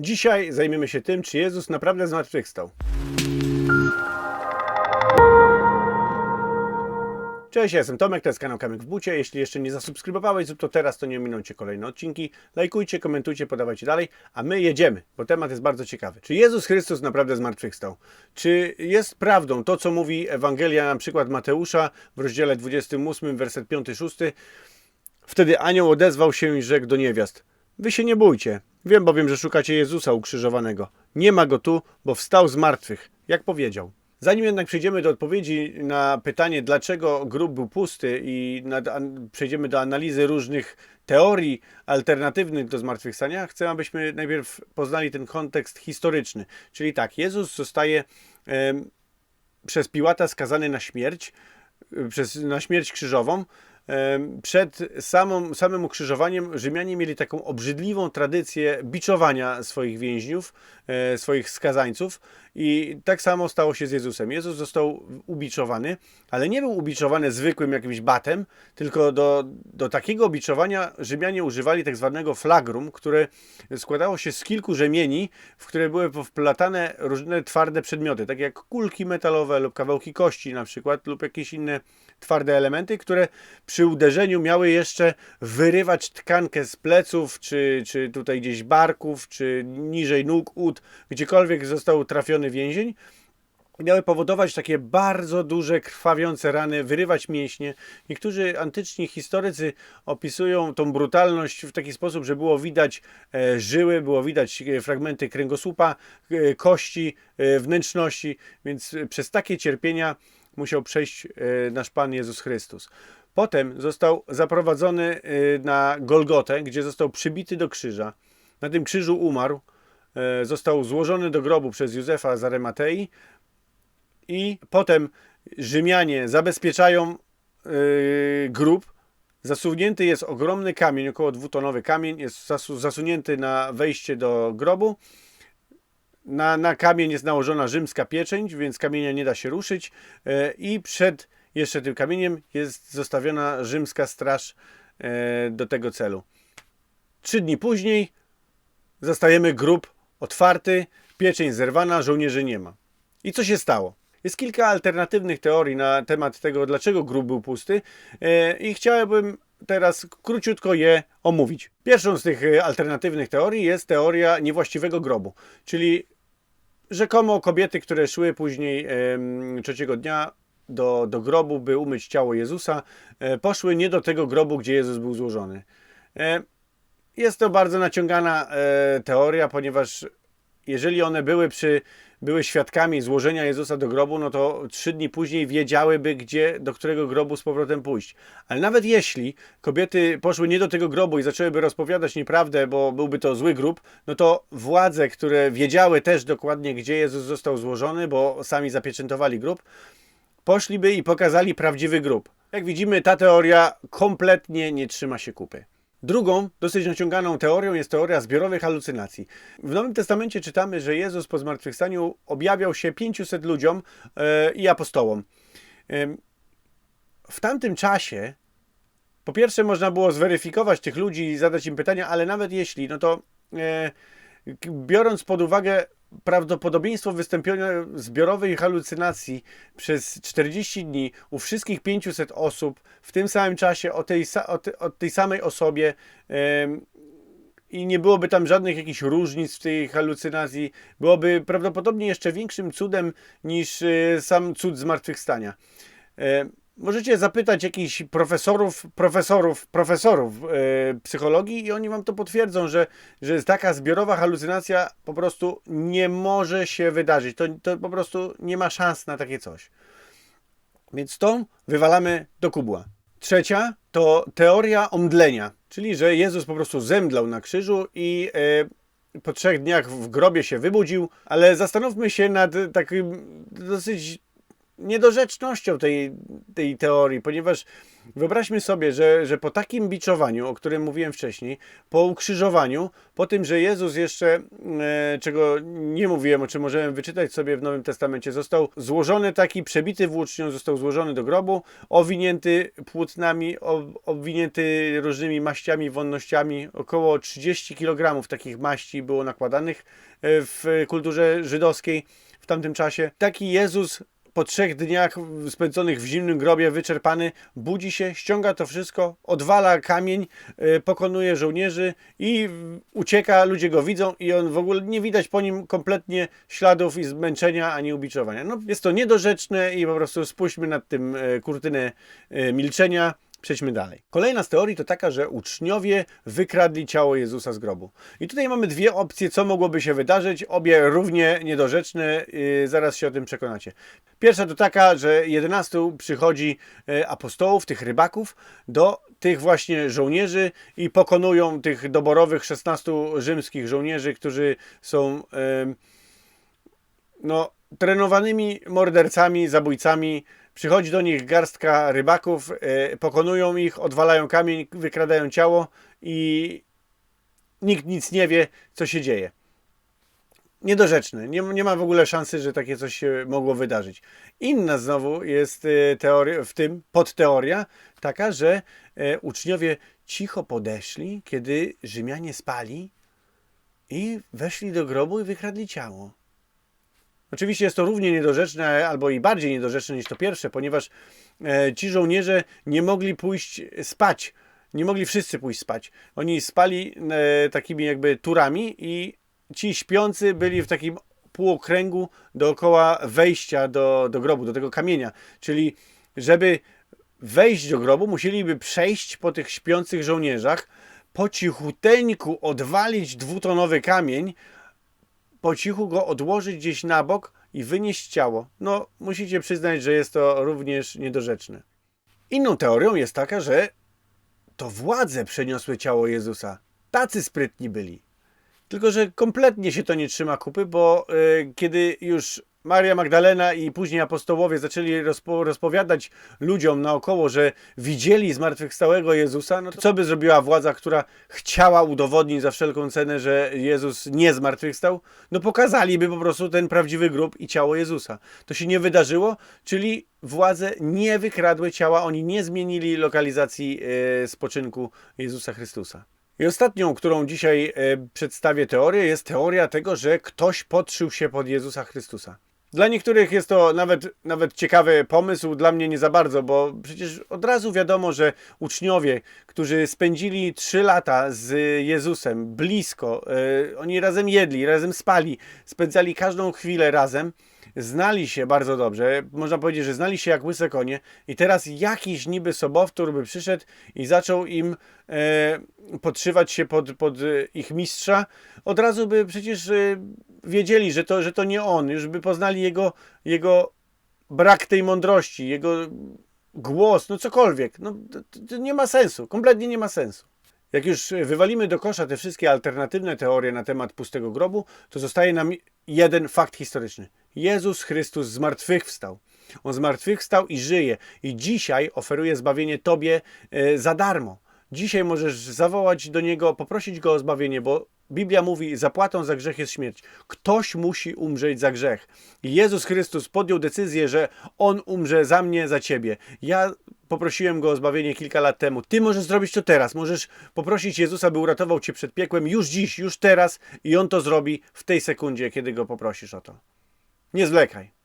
Dzisiaj zajmiemy się tym, czy Jezus naprawdę zmartwychwstał. Cześć, ja jestem Tomek, to jest kanał Kamyk w Bucie. Jeśli jeszcze nie zasubskrybowałeś, zrób to teraz, to nie ominą Cię kolejne odcinki. Lajkujcie, komentujcie, podawajcie dalej, a my jedziemy, bo temat jest bardzo ciekawy. Czy Jezus Chrystus naprawdę zmartwychwstał? Czy jest prawdą to, co mówi Ewangelia, na przykład Mateusza w rozdziale 28, werset 5-6? Wtedy anioł odezwał się i rzekł do niewiast: Wy się nie bójcie. Wiem bowiem, że szukacie Jezusa ukrzyżowanego. Nie ma go tu, bo wstał z martwych, jak powiedział. Zanim jednak przejdziemy do odpowiedzi na pytanie, dlaczego grób był pusty i nad, an, przejdziemy do analizy różnych teorii alternatywnych do zmartwychwstania, chcę, abyśmy najpierw poznali ten kontekst historyczny. Czyli tak, Jezus zostaje em, przez Piłata skazany na śmierć, y, przez, na śmierć krzyżową. Przed samą, samym ukrzyżowaniem Rzymianie mieli taką obrzydliwą tradycję biczowania swoich więźniów, e, swoich skazańców i tak samo stało się z Jezusem. Jezus został ubiczowany, ale nie był ubiczowany zwykłym jakimś batem, tylko do, do takiego biczowania Rzymianie używali tak zwanego flagrum, które składało się z kilku rzemieni, w które były wplatane różne twarde przedmioty, takie jak kulki metalowe lub kawałki kości na przykład, lub jakieś inne twarde elementy, które przy uderzeniu miały jeszcze wyrywać tkankę z pleców, czy, czy tutaj gdzieś barków, czy niżej nóg, ud, gdziekolwiek został trafiony więzień. Miały powodować takie bardzo duże, krwawiące rany, wyrywać mięśnie. Niektórzy antyczni historycy opisują tą brutalność w taki sposób, że było widać e, żyły, było widać e, fragmenty kręgosłupa, e, kości, wnętrzności, więc przez takie cierpienia musiał przejść nasz Pan Jezus Chrystus. Potem został zaprowadzony e, na Golgotę, gdzie został przybity do krzyża. Na tym krzyżu umarł. e, Został złożony do grobu przez Józefa z Arematei i potem Rzymianie zabezpieczają yy, grób. Zasunięty jest ogromny kamień, około dwutonowy kamień, jest zasu, zasunięty na wejście do grobu. Na, na kamień jest nałożona rzymska pieczęć, więc kamienia nie da się ruszyć. I przed jeszcze tym kamieniem jest zostawiona rzymska straż e, do tego celu. Trzy dni później zastajemy grób otwarty, pieczęć zerwana, żołnierzy nie ma. I co się stało? Jest kilka alternatywnych teorii na temat tego, dlaczego grób był pusty e, i chciałbym teraz króciutko je omówić. Pierwszą z tych e, alternatywnych teorii jest teoria niewłaściwego grobu, czyli rzekomo kobiety, które szły później trzeciego dnia do, do grobu, by umyć ciało Jezusa, e, poszły nie do tego grobu, gdzie Jezus był złożony. E, Jest to bardzo naciągana e, teoria, ponieważ jeżeli one były przy były świadkami złożenia Jezusa do grobu, no to trzy dni później wiedziałyby, gdzie, do którego grobu z powrotem pójść. Ale nawet jeśli kobiety poszły nie do tego grobu i zaczęłyby rozpowiadać nieprawdę, bo byłby to zły grób, no to władze, które wiedziały też dokładnie, gdzie Jezus został złożony, bo sami zapieczętowali grób, poszliby i pokazali prawdziwy grób. Jak widzimy, ta teoria kompletnie nie trzyma się kupy. Drugą, dosyć naciąganą teorią jest teoria zbiorowych halucynacji. W Nowym Testamencie czytamy, że Jezus po zmartwychwstaniu objawiał się 500 ludziom e, i apostołom. Em, w tamtym czasie, po pierwsze, można było zweryfikować tych ludzi i zadać im pytania, ale nawet jeśli, no to k- biorąc pod uwagę prawdopodobieństwo wystąpienia zbiorowej halucynacji przez 40 dni u wszystkich 500 osób w tym samym czasie o tej, o te, o tej samej osobie em, i nie byłoby tam żadnych jakichś różnic w tej halucynacji, byłoby prawdopodobnie jeszcze większym cudem niż e, sam cud zmartwychwstania. E, Możecie zapytać jakichś profesorów, profesorów, profesorów e, psychologii i oni wam to potwierdzą, że, że taka zbiorowa halucynacja po prostu nie może się wydarzyć. To, to po prostu nie ma szans na takie coś. Więc tą wywalamy do kubła. Trzecia to teoria omdlenia, czyli że Jezus po prostu zemdlał na krzyżu i e, po trzech dniach w grobie się wybudził, ale zastanówmy się nad takim dosyć niedorzecznością tej, tej teorii, ponieważ wyobraźmy sobie, że, że po takim biczowaniu, o którym mówiłem wcześniej, po ukrzyżowaniu, po tym, że Jezus jeszcze, e, czego nie mówiłem, o czym możemy wyczytać sobie w Nowym Testamencie, został złożony taki, przebity włócznią, został złożony do grobu, owinięty płótnami, obwinięty różnymi maściami, wonnościami, około 30 kg takich maści było nakładanych e, w kulturze żydowskiej w tamtym czasie. Taki Jezus po trzech dniach spędzonych w zimnym grobie, wyczerpany, budzi się, ściąga to wszystko, odwala kamień, y, pokonuje żołnierzy i ucieka, ludzie go widzą i on w ogóle nie widać po nim kompletnie śladów i zmęczenia ani ubiczowania. No, jest to niedorzeczne i po prostu spuśćmy nad tym y, kurtynę y, milczenia. Przejdźmy dalej. Kolejna z teorii to taka, że uczniowie wykradli ciało Jezusa z grobu. I tutaj mamy dwie opcje, co mogłoby się wydarzyć, obie równie niedorzeczne, yy, zaraz się o tym przekonacie. Pierwsza to taka, że 11 przychodzi e, apostołów, tych rybaków, do tych właśnie żołnierzy i pokonują tych doborowych 16 rzymskich żołnierzy, którzy są no, trenowanymi mordercami, zabójcami. Przychodzi do nich garstka rybaków, e, pokonują ich, odwalają kamień, wykradają ciało i nikt nic nie wie, co się dzieje. Niedorzeczne. Nie, nie ma w ogóle szansy, że takie coś się mogło wydarzyć. Inna znowu jest e, teoria, w tym podteoria taka, że e, uczniowie cicho podeszli, kiedy Rzymianie spali i weszli do grobu i wykradli ciało. Oczywiście jest to równie niedorzeczne, albo i bardziej niedorzeczne niż to pierwsze, ponieważ e, ci żołnierze nie mogli pójść spać. Nie mogli wszyscy pójść spać. Oni spali e, takimi jakby turami i ci śpiący byli w takim półokręgu dookoła wejścia do, do grobu, do tego kamienia. Czyli żeby wejść do grobu, musieliby przejść po tych śpiących żołnierzach, po cichuteńku odwalić dwutonowy kamień, po cichu go odłożyć gdzieś na bok i wynieść ciało. No, musicie przyznać, że jest to również niedorzeczne. Inną teorią jest taka, że to władze przeniosły ciało Jezusa. Tacy sprytni byli. Tylko, że kompletnie się to nie trzyma kupy, bo y, kiedy już Maria Magdalena i później apostołowie zaczęli rozpo, rozpowiadać ludziom naokoło, że widzieli zmartwychwstałego Jezusa, no to co by zrobiła władza, która chciała udowodnić za wszelką cenę, że Jezus nie zmartwychwstał? No pokazaliby po prostu ten prawdziwy grób i ciało Jezusa. To się nie wydarzyło, czyli władze nie wykradły ciała, oni nie zmienili lokalizacji y, spoczynku Jezusa Chrystusa. I ostatnią, którą dzisiaj e, przedstawię teorię, jest teoria tego, że ktoś podszył się pod Jezusa Chrystusa. Dla niektórych jest to nawet, nawet ciekawy pomysł, dla mnie nie za bardzo, bo przecież od razu wiadomo, że uczniowie, którzy spędzili trzy lata z Jezusem blisko, e, oni razem jedli, razem spali, spędzali każdą chwilę razem, znali się bardzo dobrze, można powiedzieć, że znali się jak łyse konie i teraz jakiś niby sobowtór by przyszedł i zaczął im e, podszywać się pod, pod ich mistrza, od razu by przecież e, wiedzieli, że to, że to nie on, już by poznali jego, jego brak tej mądrości, jego głos, no cokolwiek. No, to, to nie ma sensu, kompletnie nie ma sensu. Jak już wywalimy do kosza te wszystkie alternatywne teorie na temat pustego grobu, to zostaje nam jeden fakt historyczny. Jezus Chrystus zmartwychwstał. On zmartwychwstał i żyje. I dzisiaj oferuje zbawienie Tobie e, za darmo. Dzisiaj możesz zawołać do Niego, poprosić Go o zbawienie, bo Biblia mówi, zapłatą za grzech jest śmierć. Ktoś musi umrzeć za grzech. Jezus Chrystus podjął decyzję, że On umrze za mnie, za Ciebie. Ja poprosiłem Go o zbawienie kilka lat temu. Ty możesz zrobić to teraz. Możesz poprosić Jezusa, by uratował Cię przed piekłem już dziś, już teraz i On to zrobi w tej sekundzie, kiedy Go poprosisz o to. Nie zwlekaj.